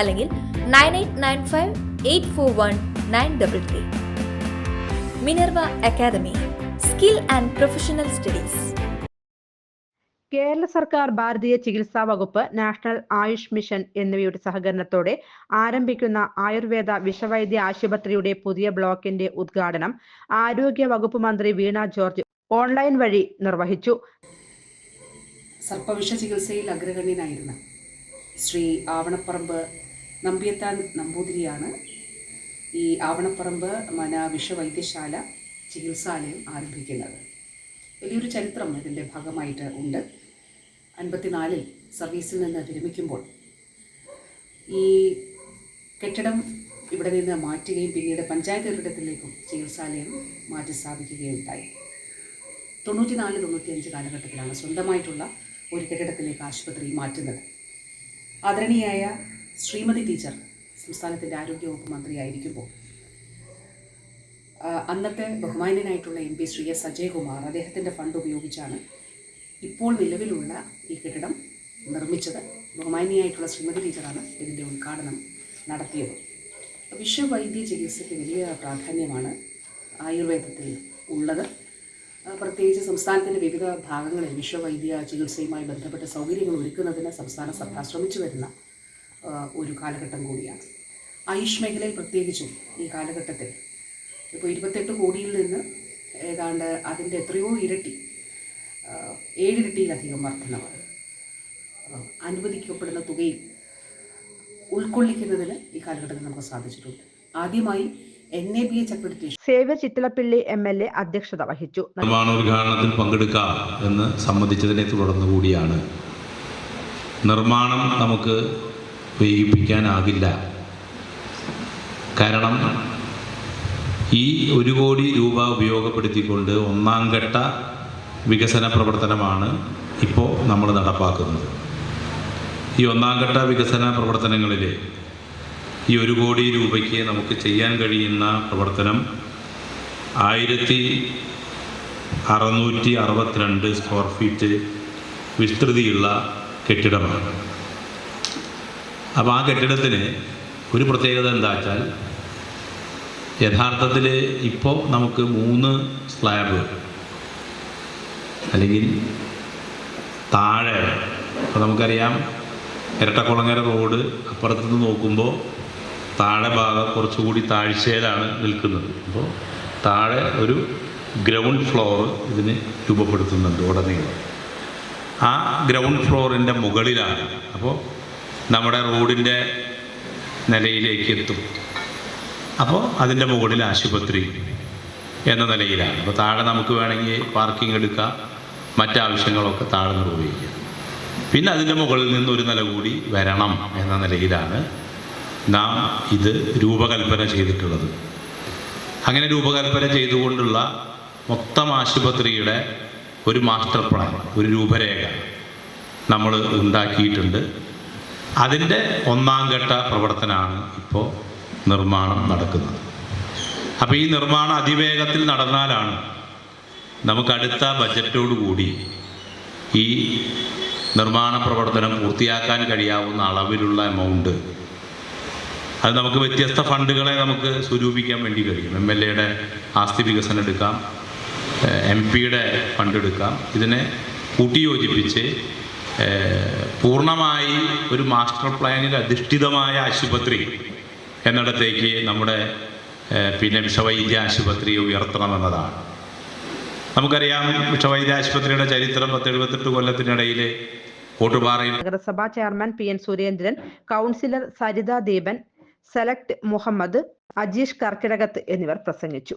അല്ലെങ്കിൽ nine eight nine five eight four one nine double three. Minerva academy skill and professional studies. Kerala സർക്കാർ ഭാരതീയ ചികിത്സാ വകുപ്പ് national Ayush mission എന്നിവയുടെ സഹകരണത്തോടെ ആരംഭിക്കുന്ന ആയുർവേദ വിഷവൈദ്യ ആശുപത്രിയുടെ പുതിയ ബ്ലോക്കിന്റെ ഉദ്ഘാടനം ആരോഗ്യ വകുപ്പ് മന്ത്രി വീണ ജോർജ് ഓൺലൈൻ വഴി നിർവഹിച്ചു. സർപ്പവിഷ ചികിത്സയിൽ അഗ്രഗണ്യനായിരുന്ന ശ്രീ ആവണപ്പറമ്പ് നമ്പ്യത്താൻ നമ്പൂതിരിയാണ്. ഈ ആവണപ്പറമ്പ് മന വിഷവൈദ്യശാല ചികിത്സാലയം ആരംഭിക്കുന്നത്. വലിയൊരു ചരിത്രം ഇതിന്റെ ഭാഗമായിട്ട് ഉണ്ട്. അൻപത്തിനാലിൽ സർവീസിൽ നിന്ന് വിരമിക്കുമ്പോൾ ഈ കെട്ടിടം ഇവിടെ നിന്ന് മാറ്റുകയും പിന്നീട് പഞ്ചായത്ത് കെട്ടിടത്തിലേക്കും ചികിത്സാലയം മാറ്റി സ്ഥാപിക്കുകയുണ്ടായി. തൊണ്ണൂറ്റിനാല് തൊണ്ണൂറ്റിയഞ്ച് കാലഘട്ടത്തിലാണ് സ്വന്തമായിട്ടുള്ള ഒരു കെട്ടിടത്തിലേക്ക് ആശുപത്രി മാറ്റുന്നത്. ആദരണീയായ ശ്രീമതി ടീച്ചർ സംസ്ഥാനത്തിന്റെ ആരോഗ്യവകുപ്പ് മന്ത്രിയായിരിക്കുമ്പോൾ അന്നത്തെ ബഹുമാന്യനായിട്ടുള്ള M P Shri S Ajaykumar അദ്ദേഹത്തിന്റെ ഫണ്ട് ഉപയോഗിച്ചാണ് ഇപ്പോൾ നിലവിലുള്ള ഈ കെട്ടിടം നിർമ്മിച്ചത്. ബഹുമാന്യയായിട്ടുള്ള ശ്രീമതി ടീച്ചറാണ് ഇതിന്റെ ഉദ്ഘാടനം നടത്തിയത്. വിശ്വവൈദ്യ ചികിത്സയ്ക്ക് വലിയ പ്രാധാന്യമാണ് ആയുർവേദത്തിൽ ഉള്ളത്. പ്രത്യേകിച്ച് സംസ്ഥാനത്തിന്റെ വിവിധ ഭാഗങ്ങളിൽ വിശ്വവൈദ്യ ചികിത്സയുമായി ബന്ധപ്പെട്ട സൗകര്യങ്ങൾ ഒരുക്കുന്നതിന് സംസ്ഥാന സർക്കാർ ശ്രമിച്ചു വരുന്ന ഒരു കാലഘട്ടം കൂടിയാണ്. ആയുഷ് മേഖലയിൽ പ്രത്യേകിച്ചും ഈ കാലഘട്ടത്തിൽ. ഇപ്പോൾ ഇരുപത്തെട്ട് കോടിയിൽ നിന്ന് ഏതാണ്ട് അതിന്റെ എത്രയോ ഇരട്ടി ഏഴിരട്ടിയിലധികം വർധനവ് അനുവദിക്കപ്പെടുന്ന തുകയിൽ ഉൾക്കൊള്ളിക്കുന്നതിന് ഈ കാലഘട്ടത്തിൽ നമുക്ക് സാധിച്ചിട്ടുണ്ട്. ആദ്യമായി N A B H accreditation Xavier Chittilappilly M L A അധ്യക്ഷത വഹിച്ചു. നിർമ്മാണോദ്ഘാടനത്തിൽ പങ്കെടുക്കാം എന്ന് സമ്മതിച്ചതിനെ തുടർന്ന് കൂടിയാണ്. നിർമ്മാണം നമുക്ക് വൈകിപ്പിക്കാനാകില്ല കാരണം ഈ ഒരു കോടി രൂപ ഉപയോഗപ്പെടുത്തിക്കൊണ്ട് ഒന്നാം ഘട്ട വികസന പ്രവർത്തനമാണ് ഇപ്പോൾ നമ്മൾ നടപ്പാക്കുന്നത്. ഈ ഒന്നാം ഘട്ട വികസന പ്രവർത്തനങ്ങളിൽ ഈ ഒരു കോടി രൂപയ്ക്ക് നമുക്ക് ചെയ്യാൻ കഴിയുന്ന പ്രവർത്തനം ആയിരത്തി അറുന്നൂറ്റി അറുപത്തിരണ്ട് സ്ക്വയർ ഫീറ്റ് വിസ്തൃതിയുള്ള കെട്ടിടമാണ്. അപ്പോൾ ആ കെട്ടിടത്തിന് ഒരു പ്രത്യേകത എന്താ വെച്ചാൽ യഥാർത്ഥത്തിൽ ഇപ്പോൾ നമുക്ക് മൂന്ന് സ്ലാബ് അല്ലെങ്കിൽ താഴെ അപ്പോൾ നമുക്കറിയാം ഇരട്ടക്കുളങ്ങര റോഡ് അപ്പുറത്ത് നിന്ന് നോക്കുമ്പോൾ താഴെ ഭാഗം കുറച്ചുകൂടി താഴ്ചയിലാണ് നിൽക്കുന്നത്. അപ്പോൾ താഴെ ഒരു ഗ്രൗണ്ട് ഫ്ലോർ ഇതിന് രൂപപ്പെടുത്തുന്നുണ്ട് ഉടനീളം. ആ ഗ്രൗണ്ട് ഫ്ലോറിന്റെ മുകളിലാണ്. അപ്പോൾ നമ്മുടെ റോഡിന്റെ നിലയിലേക്ക് എത്തും. അപ്പോൾ അതിന്റെ മുകളിൽ ആശുപത്രി എന്ന നിലയിലാണ്. അപ്പോൾ താഴെ നമുക്ക് വേണമെങ്കിൽ പാർക്കിംഗ് എടുക്കാം. മറ്റാവശ്യങ്ങളൊക്കെ താഴെ നിർവഹിക്കാം. പിന്നെ അതിന്റെ മുകളിൽ നിന്ന് ഒരു നില കൂടി വരണം എന്ന നിലയിലാണ് നാം ഇത് രൂപകൽപ്പന ചെയ്തിട്ടുള്ളത്. അങ്ങനെ രൂപകൽപ്പന ചെയ്തുകൊണ്ടുള്ള മൊത്തം ആശുപത്രിയുടെ ഒരു മാസ്റ്റർ പ്ലാൻ ഒരു രൂപരേഖ നമ്മൾ ഉണ്ടാക്കിയിട്ടുണ്ട്. അതിന്റെ ഒന്നാം ഘട്ട പ്രവർത്തനമാണ് ഇപ്പോൾ നിർമ്മാണം നടക്കുന്നത്. അപ്പോൾ ഈ നിർമ്മാണം അതിവേഗത്തിൽ നടന്നാലാണ് നമുക്ക് അടുത്ത ബജറ്റോടു കൂടി ഈ നിർമ്മാണ പ്രവർത്തനം പൂർത്തിയാക്കാൻ കഴിയാവുന്ന അളവിലുള്ള എമൗണ്ട് അത് നമുക്ക് വ്യത്യസ്ത ഫണ്ടുകളെ നമുക്ക് സ്വരൂപിക്കാൻ വേണ്ടി കഴിയും. എം എൽ എയുടെ ആസ്തി വികസനം എടുക്കാം എം പിയുടെ ഫണ്ട് എടുക്കാം. ഇതിനെ കൂട്ടിയോജിപ്പിച്ച് പൂർണമായി ഒരു മാസ്റ്റർ പ്ലാനിൽ അധിഷ്ഠിതമായ ആശുപത്രി എന്നിടത്തേക്ക് നമ്മുടെ പിന്നെ വിഷവൈദ്യ ആശുപത്രി ഉയർത്തണമെന്നതാണ്. നമുക്കറിയാം വിഷവൈദ്യ ആശുപത്രിയുടെ ചരിത്രം പത്ത് എഴുപത്തെട്ട് കൊല്ലത്തിനിടയിൽ കോട്ടുപാറയിൽ നഗരസഭാ chairman P N Surendran councillor Saritha Deepan select Muhammad Ajeesh കർക്കിടകത്ത് എന്നിവർ പ്രസംഗിച്ചു.